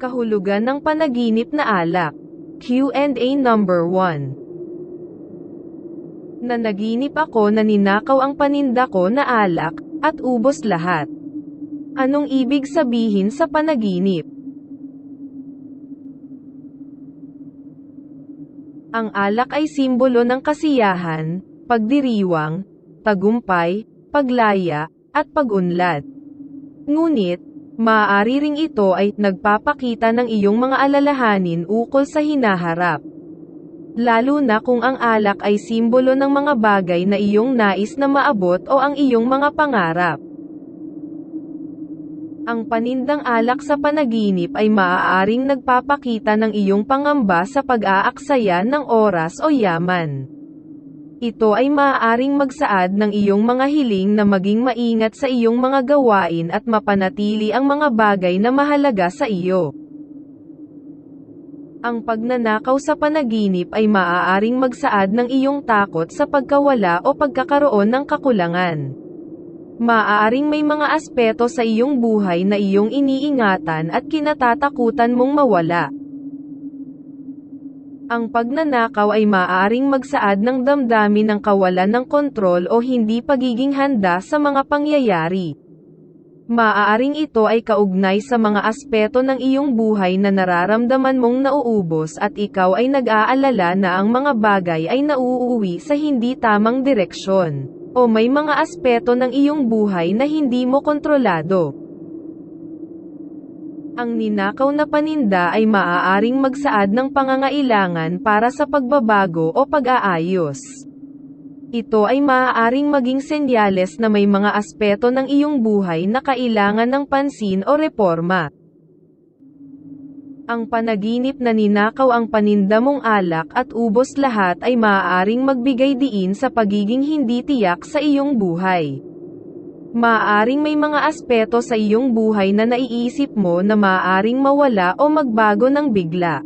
Kahulugan ng panaginip na alak. Q&A number 1. Nanaginip ako na ninakaw ang paninda ko na alak, at ubos lahat. Anong ibig sabihin sa panaginip? Ang alak ay simbolo ng kasiyahan, pagdiriwang, tagumpay, paglaya, at pag-unlad. Ngunit, maaari ring ito ay nagpapakita ng iyong mga alalahanin ukol sa hinaharap. Lalo na kung ang alak ay simbolo ng mga bagay na iyong nais na maabot o ang iyong mga pangarap. Ang panindang alak sa panaginip ay maaaring nagpapakita ng iyong pangamba sa pag-aaksaya ng oras o yaman. Ito ay maaaring magsaad ng iyong mga hiling na maging maingat sa iyong mga gawain at mapanatili ang mga bagay na mahalaga sa iyo. Ang pagnanakaw sa panaginip ay maaaring magsaad ng iyong takot sa pagkawala o pagkakaroon ng kakulangan. Maaaring may mga aspeto sa iyong buhay na iyong iniingatan at kinatatakutan mong mawala. Ang pagnanakaw ay maaaring magsaad ng damdamin ng kawalan ng kontrol o hindi pagiging handa sa mga pangyayari. Maaaring ito ay kaugnay sa mga aspeto ng iyong buhay na nararamdaman mong nauubos at ikaw ay nag-aalala na ang mga bagay ay nauuwi sa hindi tamang direksyon. O may mga aspeto ng iyong buhay na hindi mo kontrolado. Ang ninakaw na paninda ay maaaring magsaad ng pangangailangan para sa pagbabago o pag-aayos. Ito ay maaaring maging senyales na may mga aspeto ng iyong buhay na kailangan ng pansin o reforma. Ang panaginip na ninakaw ang paninda mong alak at ubos lahat ay maaaring magbigay diin sa pagiging hindi tiyak sa iyong buhay. Maaaring may mga aspeto sa iyong buhay na naiisip mo na maaaring mawala o magbago ng bigla.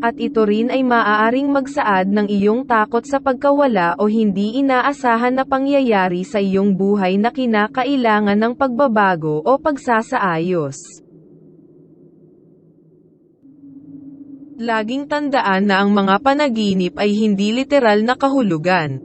At ito rin ay maaaring magsaad ng iyong takot sa pagkawala o hindi inaasahan na pangyayari sa iyong buhay na kinakailangan ng pagbabago o pagsasaayos. Laging tandaan na ang mga panaginip ay hindi literal na kahulugan,